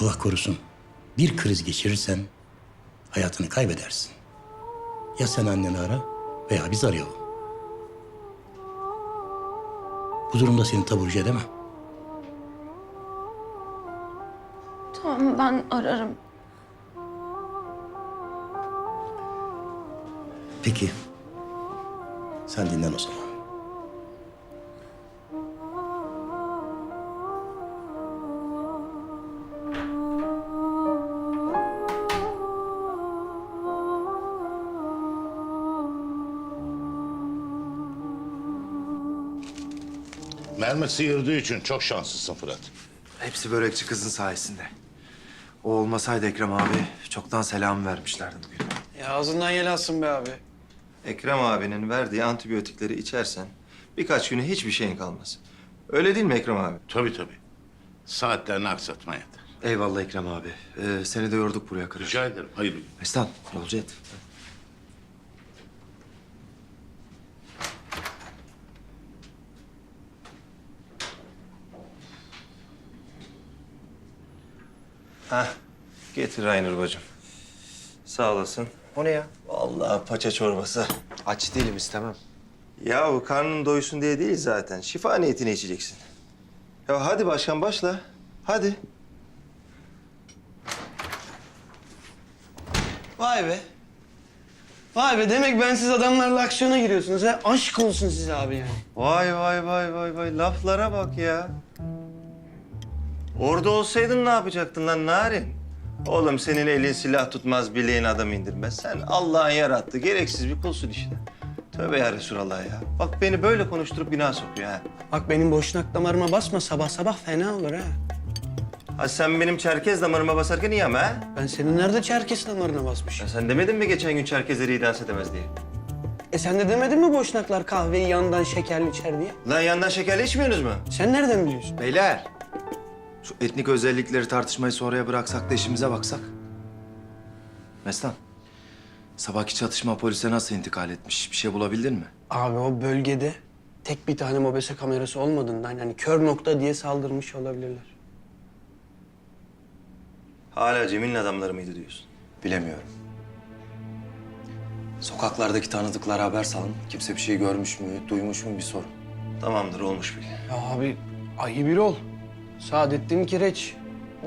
Allah korusun bir kriz geçirirsen hayatını kaybedersin. Ya sen anneni ara veya biz arayalım. Bu durumda seni taburcu edemem. Tamam ben ararım. Peki. Sen dinlen o zaman. Mermi sıyırdığı için çok şanslısın Fırat. Hepsi börekçi kızın sayesinde. O olmasaydı Ekrem abi çoktan selam vermişlerdi bugün. Ya ağzından yel alsın be abi. Ekrem abinin verdiği antibiyotikleri içersen birkaç güne hiçbir şeyin kalmaz. Öyle değil mi Ekrem abi? Tabii tabii. Saatlerini aksatma yeter. Eyvallah Ekrem abi. Ee, seni de yorduk buraya kadar. Rica ederim. Hayırlı günler. Mestan, yolcu et. Hah, getir Aynur bacım. Sağ olasın. O ne ya? Vallahi paça çorbası. Aç değilim istemem. Ya bu karnın doysun diye değil zaten. Şifa niyetine içeceksin. Ya hadi başkan başla. Hadi. Vay be. Vay be demek ben siz adamlarla aksiyona giriyorsunuz ha. Aşk olsun size abi yani. Vay vay vay vay vay laflara bak ya. Orada olsaydın ne yapacaktın lan Narin? Oğlum senin elin silah tutmaz, bileğin adam indirmez. Sen Allah'ın yarattığı gereksiz bir kulsun işte. Tövbe ya Resulallah ya. Bak beni böyle konuşturup günah sokuyor ha. Bak benim boşnak damarıma basma sabah sabah fena olur ha. Ha sen benim Çerkez damarıma basarken iyi ama ha? Ben senin nerede Çerkes damarına basmışım? Ya sen demedin mi geçen gün Çerkezleri dans edemez diye? E sen de demedin mi boşnaklar kahveyi yandan şekerli içer diye? Lan yandan şekerli içmiyorsunuz mu? Sen nereden biliyorsun? Beyler, etnik özellikleri tartışmayı sonraya bıraksak da işimize baksak. Mestan, sabahki çatışma polise nasıl intikal etmiş? Bir şey bulabildin mi? Abi o bölgede tek bir tane mobese kamerası olmadığından yani kör nokta diye saldırmış olabilirler. Hala Cemil'in adamları mıydı diyorsun? Bilemiyorum. Sokaklardaki tanıdıklara haber salın. Kimse bir şey görmüş mü, duymuş mu bir sorun. Tamamdır olmuş bil. Ya abi ayı bir ol. Saadettin Kireç,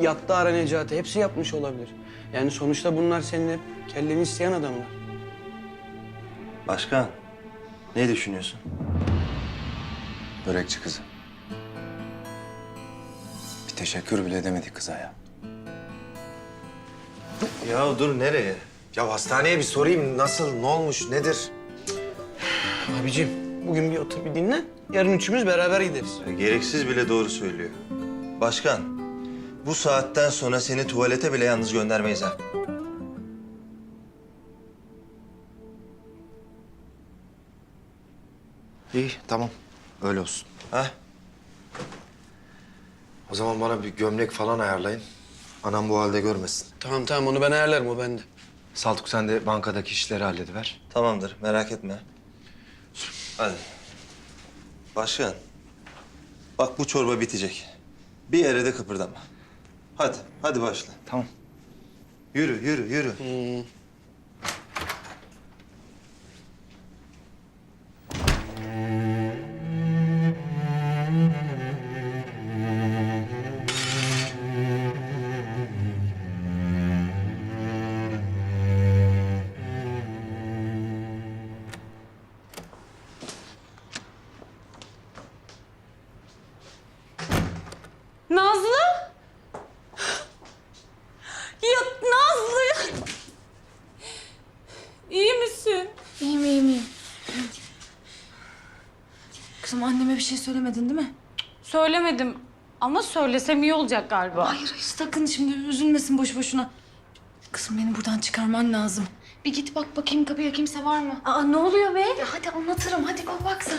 Yattara Necati hepsi yapmış olabilir. Yani sonuçta bunlar senin hep kelleni isteyen adamlar. Başkan, ne düşünüyorsun? Börekçi kızı. Bir teşekkür bile edemedik kıza ya. Ya dur nereye? Ya hastaneye bir sorayım. Nasıl, ne olmuş, nedir? Abicim bugün bir otur bir dinle. Yarın üçümüz beraber gideriz. Gereksiz bile doğru söylüyor. Başkan, bu saatten sonra seni tuvalete bile yalnız göndermeyiz ha. İyi, tamam. Öyle olsun. Ha? O zaman bana bir gömlek falan ayarlayın. Anam bu halde görmesin. Tamam tamam onu ben ayarlarım o bende. Saltuk sen de bankadaki işleri hallediver. Tamamdır, merak etme. Hadi. Başkan, bak bu çorba bitecek. Bir yere de kıpırdama. Hadi, hadi başla. Tamam. Yürü, yürü, yürü. Nazlı? Ya Nazlı! İyi misin? İyiyim, iyiyim, iyiyim. Kızım anneme bir şey söylemedin değil mi? Söylemedim ama söylesem iyi olacak galiba. Hayır, hayır sakın şimdi üzülmesin boş boşuna. Kızım beni buradan çıkarman lazım. Bir git bak bakayım kapıya kimse var mı? Aa ne oluyor be? Ya hadi anlatırım, hadi bak bak sen.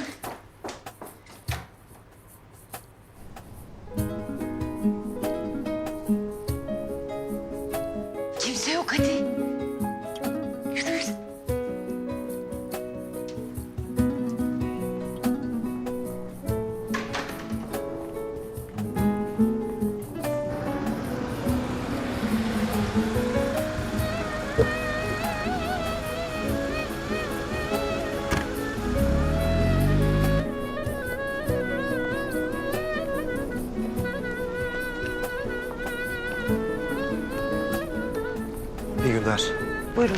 İyi günler. Buyurun.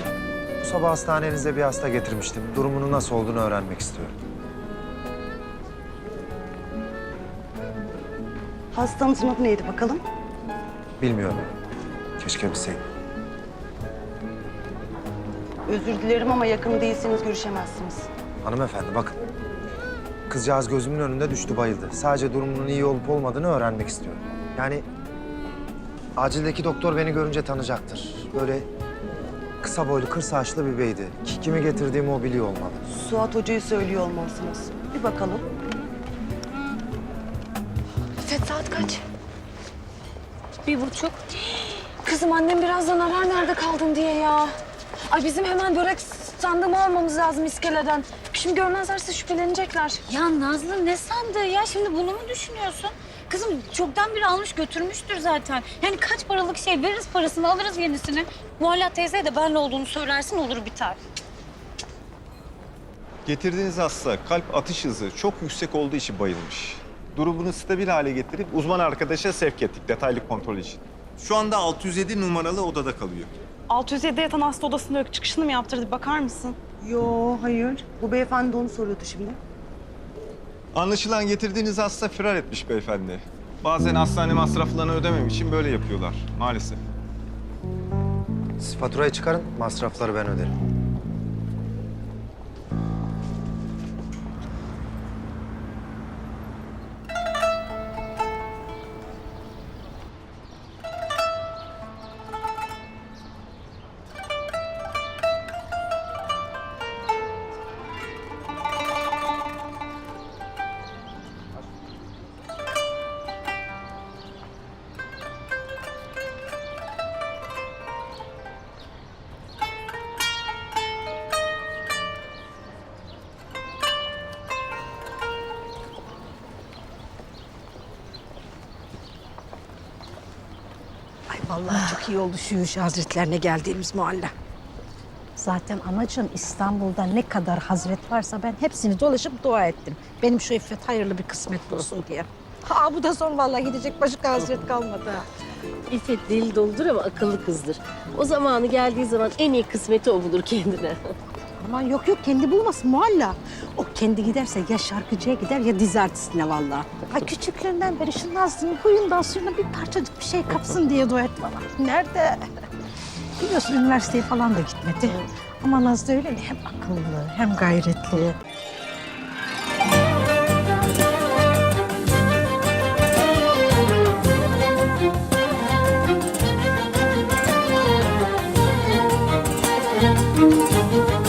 Bu sabah hastanenize bir hasta getirmiştim. Durumunu nasıl olduğunu öğrenmek istiyorum. Hastanızın adı neydi bakalım? Bilmiyorum. Keşke bilseydim. Özür dilerim ama yakın değilseniz görüşemezsiniz. Hanımefendi bakın. Kızcağız gözümün önünde düştü bayıldı. Sadece durumunun iyi olup olmadığını öğrenmek istiyorum. Yani acildeki doktor beni görünce tanıyacaktır. Böyle kısa boylu, kır saçlı bir beydi. Ki- Kimi getirdiğimi o biliyor olmalı. Suat Hoca'yı söylüyor olmalısınız. Bir bakalım. İffet saat kaç? Bir buçuk. Kızım annem birazdan arar nerede kaldın diye ya. Ay bizim hemen börek sandığımı almamız lazım iskeleden. Şimdi görmezlerse şüphelenecekler. Ya Nazlı ne sandığı ya? Şimdi bunu mu düşünüyorsun? Kızım çoktan biri almış götürmüştür zaten. Yani kaç paralık şey veririz parasını alırız yenisini. Muhalla teyzeye de benle olduğunu söylersin olur biter. Getirdiğiniz hasta kalp atış hızı çok yüksek olduğu için bayılmış. Durumunu stabil hale getirip uzman arkadaşa sevk ettik detaylı kontrol için. Şu anda 607 numaralı odada kalıyor. 607 yatan hasta odasında yok. Çıkışını mı yaptırdı? Bakar mısın? Yo, hayır. Bu beyefendi de onu soruyordu şimdi. Anlaşılan getirdiğiniz hasta firar etmiş beyefendi. Bazen hastane masraflarını ödemem için böyle yapıyorlar maalesef. Siz faturayı çıkarın, masrafları ben öderim. Vallahi çok iyi oldu şu Yuşa Hazretlerine geldiğimiz muhalla. Zaten amacım İstanbul'da ne kadar hazret varsa ben hepsini dolaşıp dua ettim. Benim şu İffet hayırlı bir kısmet bulsun diye. Ha bu da son vallahi gidecek başka hazret kalmadı. İffet deli doludur ama akıllı kızdır. O zamanı geldiği zaman en iyi kısmeti o bulur kendine. Aman yok yok kendi bulmasın muhalla. O kendi giderse ya şarkıcıya gider ya dizi artistine vallahi. Ay küçüklüğünden beri şu Nazlı'nın huyundan suyuna bir parçacık bir şey kapsın diye dua etti bana. Nerede? Biliyorsun üniversiteye falan da gitmedi. Ama Nazlı öyle hem akıllı hem gayretli.